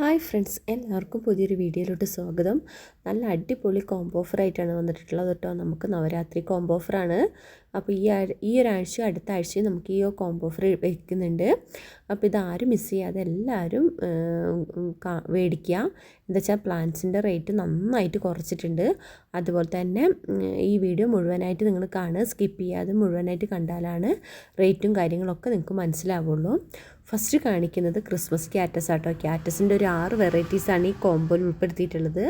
Hi friends എല്ലാവർക്കും പുതിയൊരു വീഡിയോയിലോട്ട് സ്വാഗതം. നല്ല അടിപൊളി കോംബോ ഓഫറായിട്ടാണ് വന്നിട്ടുള്ളത് കേട്ടോ. നമുക്ക് നവരാത്രി കോംബോ ഓഫറാണ് അപ്പോൾ ഈ ഈ ഒരാഴ്ച അടുത്ത ആഴ്ചയും നമുക്ക് ഈ കോംബോ ഓഫർ വയ്ക്കുന്നുണ്ട് അപ്പോൾ ഇതാരും മിസ് ചെയ്യാതെ എല്ലാവരും മേടിക്കുക. എന്താ വെച്ചാൽ പ്ലാന്റ്സിന്റെ റേറ്റ് നന്നായിട്ട് കുറച്ചിട്ടുണ്ട്. അതുപോലെ തന്നെ ഈ വീഡിയോ മുഴുവനായിട്ട് നിങ്ങൾ കാണുക സ്കിപ്പ് ചെയ്യാതെ മുഴുവനായിട്ട് കണ്ടാലാണ് റേറ്റും കാര്യങ്ങളൊക്കെ നിങ്ങൾക്ക് മനസ്സിലാവുള്ളൂ. ഫസ്റ്റ് കാണിക്കുന്നത് ക്രിസ്മസ് ക്യാറ്റസ് ആട്ടോ. ക്യാറ്റസിന്റെ ഒരു ആറ് വെറൈറ്റീസാണ് ഈ കോംബോയിൽ ഉൾപ്പെടുത്തിയിട്ടുള്ളത്.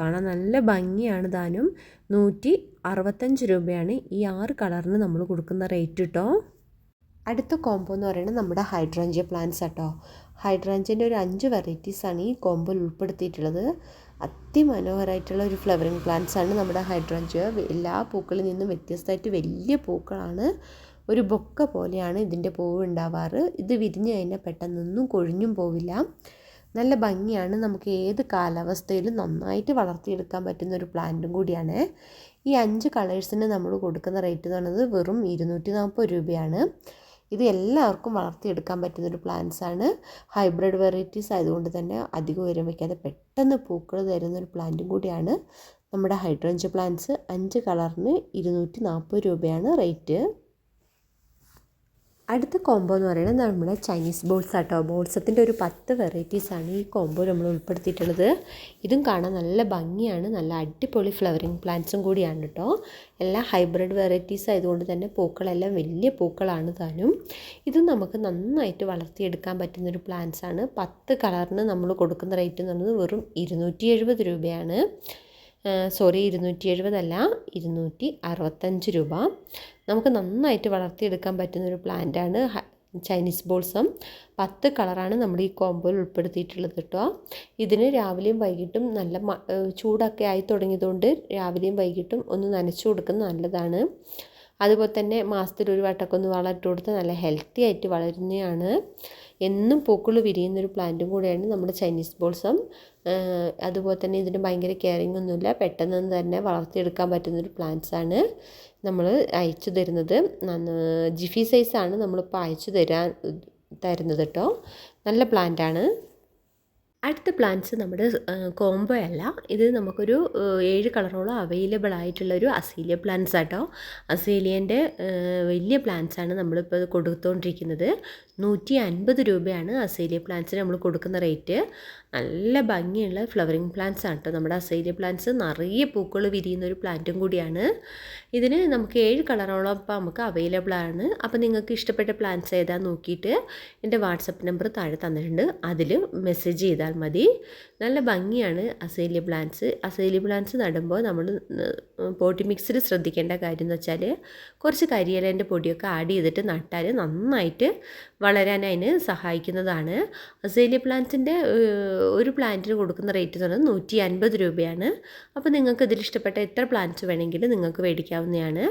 കാണാൻ നല്ല ഭംഗിയാണ് താനും നൂറ്റി അറുപത്തഞ്ച് രൂപയാണ് ഈ ആറ് കളറിന് നമ്മൾ കൊടുക്കുന്ന റേറ്റ് കേട്ടോ അടുത്ത കോംബോ എന്ന് പറയുന്നത് നമ്മുടെ ഹൈഡ്രാഞ്ചിയ പ്ലാന്റ്സ് ആട്ടോ. ഹൈഡ്രാഞ്ചിന്റെ ഒരു അഞ്ച് വെറൈറ്റീസാണ് ഈ കോംബോയിൽ ഉൾപ്പെടുത്തിയിട്ടുള്ളത്. അതിമനോഹരമായിട്ടുള്ള ഒരു ഫ്ലവറിങ് പ്ലാന്റ്സ് ആണ് നമ്മുടെ ഹൈഡ്രാഞ്ചിയ. എല്ലാ പൂക്കളിൽ നിന്നും വ്യത്യസ്തമായിട്ട് വലിയ പൂക്കളാണ്. ഒരു ബൊക്ക പോലെയാണ് ഇതിന്റെ പൂവ് ഉണ്ടാവാറ്. ഇത് വിരിഞ്ഞ് കഴിഞ്ഞാൽ പെട്ടെന്നൊന്നും കൊഴിഞ്ഞും പോവില്ല. നല്ല ഭംഗിയാണ് നമുക്ക് ഏത് കാലാവസ്ഥയിലും നന്നായിട്ട് വളർത്തിയെടുക്കാൻ പറ്റുന്ന ഒരു പ്ലാന്റും കൂടിയാണ്. ഈ അഞ്ച് കളേഴ്സിന് നമ്മൾ കൊടുക്കുന്ന റേറ്റ് എന്ന് പറയുന്നത് വെറും ഇരുന്നൂറ്റി നാൽപ്പത് രൂപയാണ്. ഇത് എല്ലാവർക്കും വളർത്തിയെടുക്കാൻ പറ്റുന്നൊരു ആണ്. ഹൈബ്രിഡ് വെറൈറ്റീസ് ആയതുകൊണ്ട് തന്നെ അധികം ഉയരം വയ്ക്കാതെ പെട്ടെന്ന് പൂക്കൾ തരുന്ന ഒരു പ്ലാന്റും കൂടിയാണ്. നമ്മുടെ ഹൈഡ്രഞ്ച് പ്ലാന്റ്സ് അഞ്ച് കളറിന് ഇരുന്നൂറ്റി നാൽപ്പത് രൂപയാണ് റേറ്റ്. അടുത്ത കോംബോ എന്ന് പറയുന്നത് നമ്മുടെ ചൈനീസ് ബോൾസ് ആട്ടോ. ബോൾസത്തിന്റെ ഒരു പത്ത് വെറൈറ്റീസാണ് ഈ കോംബോ നമ്മൾ ഉൾപ്പെടുത്തിയിട്ടുള്ളത്. ഇതും കാണാൻ നല്ല ഭംഗിയാണ്. നല്ല അടിപൊളി ഫ്ലവറിങ് പ്ലാന്റ്സും കൂടിയാണ് കേട്ടോ. എല്ലാ ഹൈബ്രിഡ് വെറൈറ്റീസ് ആയതുകൊണ്ട് തന്നെ പൂക്കളെല്ലാം വലിയ പൂക്കളാണ് താനും. ഇതും നമുക്ക് നന്നായിട്ട് വളർത്തിയെടുക്കാൻ പറ്റുന്നൊരു ആണ്. പത്ത് കളറിന് നമ്മൾ കൊടുക്കുന്ന റേറ്റ് എന്ന് പറയുന്നത് വെറും ഇരുന്നൂറ്റി എഴുപത് രൂപയാണ്. സോറി ഇരുന്നൂറ്റി എഴുപതല്ല ഇരുന്നൂറ്റി അറുപത്തഞ്ച് രൂപ. നമുക്ക് നന്നായിട്ട് വളർത്തിയെടുക്കാൻ പറ്റുന്ന ഒരു പ്ലാന്റാണ് ചൈനീസ് ബോൾസം പത്ത് കളറാണ് നമ്മൾ ഈ കോമ്പോയിൽ ഉൾപ്പെടുത്തിയിട്ടുള്ളത് കേട്ടോ ഇതിന് രാവിലെയും വൈകിട്ടും നല്ല ചൂടൊക്കെ ആയി തുടങ്ങിയതുകൊണ്ട് രാവിലെയും വൈകിട്ടും ഒന്ന് നനച്ചു കൊടുക്കുന്നത് നല്ലതാണ്. അതുപോലെ തന്നെ മാസത്തിൽ ഒരു വട്ടമൊക്കെ ഒന്ന് വളമിട്ട് കൊടുത്ത് നല്ല ഹെൽത്തി ആയിട്ട് വളരുന്നതാണ്. എന്നും പൂക്കൾ വിരിയുന്നൊരു പ്ലാന്റും കൂടെയാണ് നമ്മുടെ ചൈനീസ് ബോൾസം. അതുപോലെ തന്നെ ഇതിന് ഭയങ്കര കെയറിങ് ഒന്നുമില്ല. പെട്ടെന്ന് തന്നെ വളർത്തിയെടുക്കാൻ പറ്റുന്നൊരു ആണ് നമ്മൾ അയച്ചു തരുന്നത്. ജിഫി സൈസാണ് നമ്മളിപ്പോൾ അയച്ചു തരാൻ തരുന്നത് കേട്ടോ നല്ല പ്ലാന്റാണ് അടുത്ത പ്ലാന്റ്സ് നമ്മുടെ കോംബോ അല്ല. ഇത് നമുക്കൊരു ഏഴ് കളറോളം അവൈലബിൾ ആയിട്ടുള്ള ഒരു അസീലിയ പ്ലാന്റ്സ് ആട്ടോ. അസീലിയന്റെ വലിയ പ്ലാന്റ്സ് ആണ് നമ്മളിപ്പോൾ കൊടുത്തുകൊണ്ടിരിക്കുന്നത് നൂറ്റി അൻപത് രൂപയാണ് അസേലിയ പ്ലാന്റ്സിന് നമ്മൾ കൊടുക്കുന്ന റേറ്റ്. നല്ല ഭംഗിയുള്ള ഫ്ലവറിങ് പ്ലാന്റ്സ് ആണ് കേട്ടോ നമ്മുടെ അസേലിയ പ്ലാന്റ്സ്. നിറയെ പൂക്കൾ വിരിയുന്ന ഒരു പ്ലാന്റും കൂടിയാണ്. ഇതിന് നമുക്ക് ഏഴ് കളറോളം ഇപ്പോൾ നമുക്ക് അവൈലബിൾ ആണ്. അപ്പോൾ നിങ്ങൾക്ക് ഇഷ്ടപ്പെട്ട പ്ലാന്റ്സ് ഏതാ നോക്കിയിട്ട് എന്റെ വാട്സപ്പ് നമ്പർ താഴെ തന്നിട്ടുണ്ട്. അതിൽ മെസ്സേജ് ചെയ്താൽ മതി. നല്ല ഭംഗിയാണ് അസേലി പ്ലാന്റ്സ്. അസേലി പ്ലാന്റ്സ് നടുമ്പോൾ നമ്മൾ പോട്ടി മിക്സിൽ ശ്രദ്ധിക്കേണ്ട കാര്യം എന്ന് വെച്ചാൽ കുറച്ച് കരിയിലേന്റെ പൊടിയൊക്കെ ആഡ് ചെയ്തിട്ട് നട്ടാൽ നന്നായിട്ട് വളരാൻ അതിന് സഹായിക്കുന്നതാണ്. അസേലി പ്ലാന്റ്സിന്റെ ഒരു പ്ലാന്റിന് കൊടുക്കുന്ന റേറ്റ് എന്ന് പറയുന്നത് നൂറ്റി അൻപത് രൂപയാണ്. അപ്പോൾ നിങ്ങൾക്ക് ഇതിൽ ഇഷ്ടപ്പെട്ട എത്ര പ്ലാന്റ്സ് വേണമെങ്കിലും നിങ്ങൾക്ക് മേടിക്കാവുന്നതാണ്.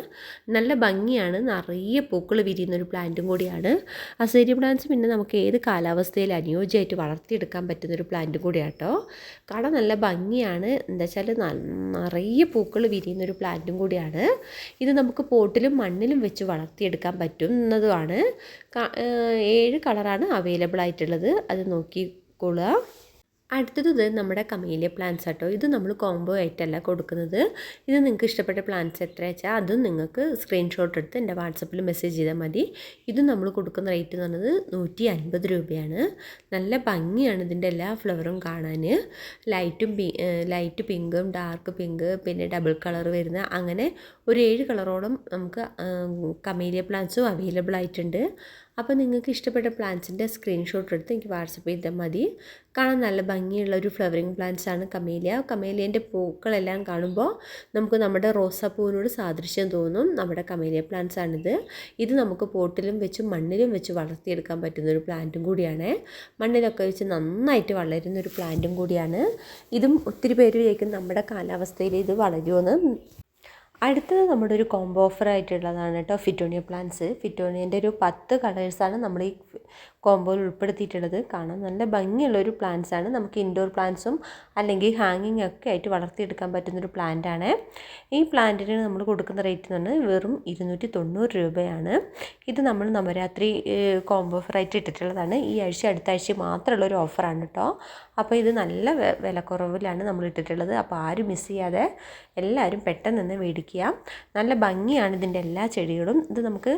നല്ല ഭംഗിയാണ്. നിറയെ പൂക്കൾ വിരിയുന്ന ഒരു പ്ലാന്റും കൂടിയാണ്. അസേലി പ്ലാന്റ്സ് പിന്നെ നമുക്ക് ഏത് കാലാവസ്ഥയിൽ അനുയോജ്യമായിട്ട് വളർത്തിയെടുക്കാൻ പറ്റുന്ന ഒരു പ്ലാന്റും കൂടിയാണ് കേട്ടോ കട നല്ല ഭംഗിയാണ്. എന്താ വെച്ചാൽ നിറയെ പൂക്കൾ വിരിയുന്ന ഒരു പ്ലാന്റും കൂടിയാണ്. ഇത് നമുക്ക് പോട്ടിലും മണ്ണിലും വെച്ച് വളർത്തിയെടുക്കാൻ പറ്റുന്നതുമാണ്. ഏഴ് കളറാണ് അവൈലബിൾ ആയിട്ടുള്ളത്. അത് നോക്കിക്കൊള്ളുക. അടുത്തത് നമ്മുടെ കമീലിയ പ്ലാന്റ്സ് ആട്ടോ. ഇത് നമ്മൾ കോംബോ ആയിട്ടല്ല കൊടുക്കുന്നത്. ഇത് നിങ്ങൾക്ക് ഇഷ്ടപ്പെട്ട പ്ലാന്റ്സ് എത്ര വെച്ചാൽ അതും നിങ്ങൾക്ക് സ്ക്രീൻഷോട്ട് എടുത്ത് എന്റെ വാട്സപ്പിൽ മെസ്സേജ് ചെയ്താൽ മതി. ഇത് നമ്മൾ കൊടുക്കുന്ന റേറ്റ് എന്ന് പറയുന്നത് നൂറ്റി അൻപത് രൂപയാണ്. നല്ല ഭംഗിയാണ് ഇതിന്റെ എല്ലാ ഫ്ലവറും കാണാൻ ലൈറ്റും ലൈറ്റ് പിങ്കും ഡാർക്ക് പിങ്ക് പിന്നെ ഡബിൾ കളർ വരുന്ന അങ്ങനെ ഒരു ഏഴ് കളറോളം നമുക്ക് കമേലിയ പ്ലാന്റ്സും അവൈലബിൾ ആയിട്ടുണ്ട്. അപ്പോൾ നിങ്ങൾക്ക് ഇഷ്ടപ്പെട്ട പ്ലാന്റ്സിന്റെ സ്ക്രീൻഷോട്ട് എടുത്ത് എനിക്ക് വാട്സപ്പ് ചെയ്താൽ മതി. കാണാൻ നല്ല ഭംഗിയുള്ള ഒരു ഫ്ലവറിങ് പ്ലാന്റ്സ് ആണ് കമേലിയ. കമേലിയന്റെ പൂക്കളെല്ലാം കാണുമ്പോൾ നമുക്ക് നമ്മുടെ റോസാപ്പൂവിനോട് സാദൃശ്യം തോന്നും. നമ്മുടെ കമേലിയ പ്ലാന്റ്സ് ആണിത്. ഇത് നമുക്ക് പോട്ടിലും വെച്ച് മണ്ണിലും വെച്ച് വളർത്തിയെടുക്കാൻ പറ്റുന്ന ഒരു പ്ലാന്റും കൂടിയാണ്. മണ്ണിലൊക്കെ വെച്ച് നന്നായിട്ട് വളരുന്ന ഒരു പ്ലാന്റും കൂടിയാണ്. ഇതും ഒത്തിരി പേര് ചോദിക്കും നമ്മുടെ കാലാവസ്ഥയിൽ ഇത് വളരുമെന്ന് അടുത്തത് നമ്മുടെ ഒരു കോംബോ ഓഫർ ആയിട്ടുള്ളതാണ് കേട്ടോ ഫിറ്റോണിയ പ്ലാന്റ്സ് ഫിറ്റോണിയന്റെ ഒരു പത്ത് കളേഴ്സാണ് നമ്മൾ ഈ കോമ്പോയിൽ ഉൾപ്പെടുത്തിയിട്ടുള്ളത് കാണാൻ നല്ല ഭംഗിയുള്ളൊരു പ്ലാന്റ്സ് ആണ്. നമുക്ക് ഇൻഡോർ പ്ലാന്റ്സും അല്ലെങ്കിൽ ഹാങ്ങിങ് ഒക്കെ ആയിട്ട് വളർത്തിയെടുക്കാൻ പറ്റുന്നൊരു പ്ലാന്റ് ആണ്. ഈ പ്ലാന്റിന് നമ്മൾ കൊടുക്കുന്ന റേറ്റ് എന്ന് പറഞ്ഞാൽ വെറും ഇരുന്നൂറ്റി തൊണ്ണൂറ് രൂപയാണ്. ഇത് നമ്മൾ നവരാത്രി കോംബോ ഓഫറായിട്ട് ഇട്ടിട്ടുള്ളതാണ്. ഈ ആഴ്ച അടുത്ത ആഴ്ച മാത്രമുള്ള ഒരു ഓഫറാണ് കേട്ടോ അപ്പോൾ ഇത് നല്ല വിലക്കുറവിലാണ് നമ്മൾ ഇട്ടിട്ടുള്ളത്. അപ്പോൾ ആരും മിസ് ചെയ്യാതെ എല്ലാവരും പെട്ടെന്ന് തന്നെ മേടിക്കുക. നല്ല ഭംഗിയാണ് ഇതിന്റെ എല്ലാ ചെടികളും. ഇത് നമുക്ക്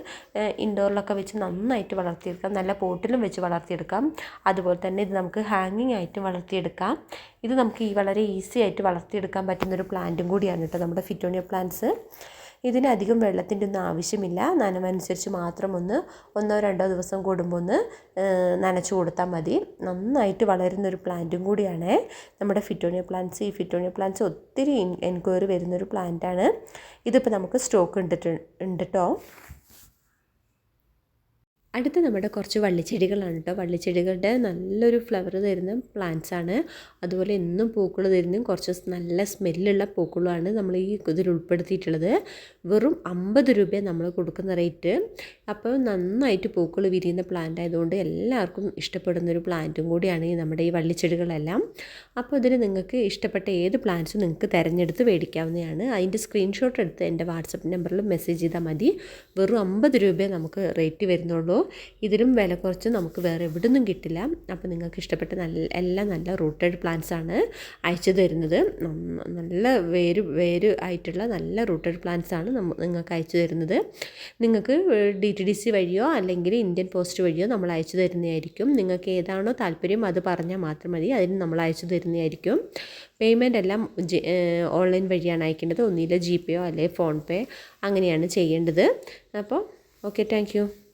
ഇൻഡോറിലൊക്കെ വെച്ച് നന്നായിട്ട് വളർത്തിയെടുക്കാം. നല്ല പോട്ടിലും വെച്ച് വളർത്തിയെടുക്കാം. അതുപോലെ തന്നെ ഇത് നമുക്ക് ഹാങ്ങിങ് ആയിട്ട് വളർത്തിയെടുക്കാം. ഇത് നമുക്ക് ഈ വളരെ ഈസി ആയിട്ട് വളർത്തിയെടുക്കാൻ പറ്റുന്നൊരു പ്ലാന്റും കൂടിയാണ് കേട്ടോ നമ്മുടെ ഫിറ്റോണിയ പ്ലാന്റ്സ് ഇതിനധികം വെള്ളത്തിന്റെ ഒന്നും ആവശ്യമില്ല. നനവനുസരിച്ച് മാത്രം ഒന്ന് ഒന്നോ രണ്ടോ ദിവസം കൂടുമ്പോൾ ഒന്ന് നനച്ചു കൊടുത്താൽ മതി. നന്നായിട്ട് വളരുന്ന ഒരു പ്ലാന്റും കൂടിയാണ് നമ്മുടെ ഫിറ്റോണിയ പ്ലാന്റ്സ് ഈ ഫിറ്റോണിയ പ്ലാന്റ്സ് ഒത്തിരി എൻക്വയറി വരുന്നൊരു പ്ലാന്റാണ് ഇതിപ്പോൾ നമുക്ക് സ്റ്റോക്ക് ഉണ്ട് ഉണ്ട് കേട്ടോ അടുത്ത നമ്മുടെ കുറച്ച് വള്ളിച്ചെടികളാണ് കേട്ടോ. വള്ളിച്ചെടികളുടെ നല്ലൊരു ഫ്ലവർ തരുന്ന പ്ലാന്റ്സ് ആണ്. അതുപോലെ എന്നും പൂക്കൾ തരുന്നതും കുറച്ച് നല്ല സ്മെല്ലുള്ള പൂക്കളുമാണ് നമ്മൾ ഈ ഇതിൽ ഉൾപ്പെടുത്തിയിട്ടുള്ളത്. വെറും അമ്പത് രൂപ നമ്മൾ കൊടുക്കുന്ന റേറ്റ് അപ്പോൾ നന്നായിട്ട് പൂക്കൾ വിരിയുന്ന പ്ലാന്റ് ആയതുകൊണ്ട് എല്ലാവർക്കും ഇഷ്ടപ്പെടുന്ന ഒരു പ്ലാന്റും കൂടിയാണ് ഈ നമ്മുടെ ഈ വള്ളിച്ചെടികളെല്ലാം. അപ്പോൾ ഇതിന് നിങ്ങൾക്ക് ഇഷ്ടപ്പെട്ട ഏത് പ്ലാന്റ്സും നിങ്ങൾക്ക് തിരഞ്ഞെടുത്ത് മേടിക്കാവുന്നതാണ്. അതിന്റെ സ്ക്രീൻഷോട്ട് എടുത്ത് എന്റെ വാട്സപ്പ് നമ്പറിൽ മെസ്സേജ് ചെയ്താൽ മതി. വെറും അമ്പത് രൂപയെ നമുക്ക് റേറ്റ് വരുന്നുള്ളൂ. ഇതിലും വില കുറച്ച് നമുക്ക് വേറെ എവിടെ നിന്നും കിട്ടില്ല. അപ്പോൾ നിങ്ങൾക്ക് ഇഷ്ടപ്പെട്ട നല്ല എല്ലാം നല്ല റൂട്ടഡ് പ്ലാന്റ്സ് ആണ് അയച്ചു തരുന്നത്. നല്ല വേര് വേര് ആയിട്ടുള്ള നല്ല റൂട്ടഡ് പ്ലാന്റ്സ് ആണ് നിങ്ങൾക്ക് അയച്ചു തരുന്നത്. നിങ്ങൾക്ക് ഡി ടി ഡി സി വഴിയോ അല്ലെങ്കിൽ ഇന്ത്യൻ പോസ്റ്റ് വഴിയോ നമ്മൾ അയച്ചു തരുന്നതായിരിക്കും. നിങ്ങൾക്ക് ഏതാണോ താല്പര്യം അത് പറഞ്ഞാൽ മാത്രം മതി. അതിന് നമ്മൾ അയച്ചു തരുന്നതായിരിക്കും. പേയ്മെന്റ് എല്ലാം ഓൺലൈൻ വഴിയാണ് അയക്കേണ്ടത്. ഒന്നുകിൽ ജി പേയോ അല്ലെങ്കിൽ ഫോൺ പേ അങ്ങനെയാണ് ചെയ്യേണ്ടത്. അപ്പോൾ ഓക്കെ താങ്ക്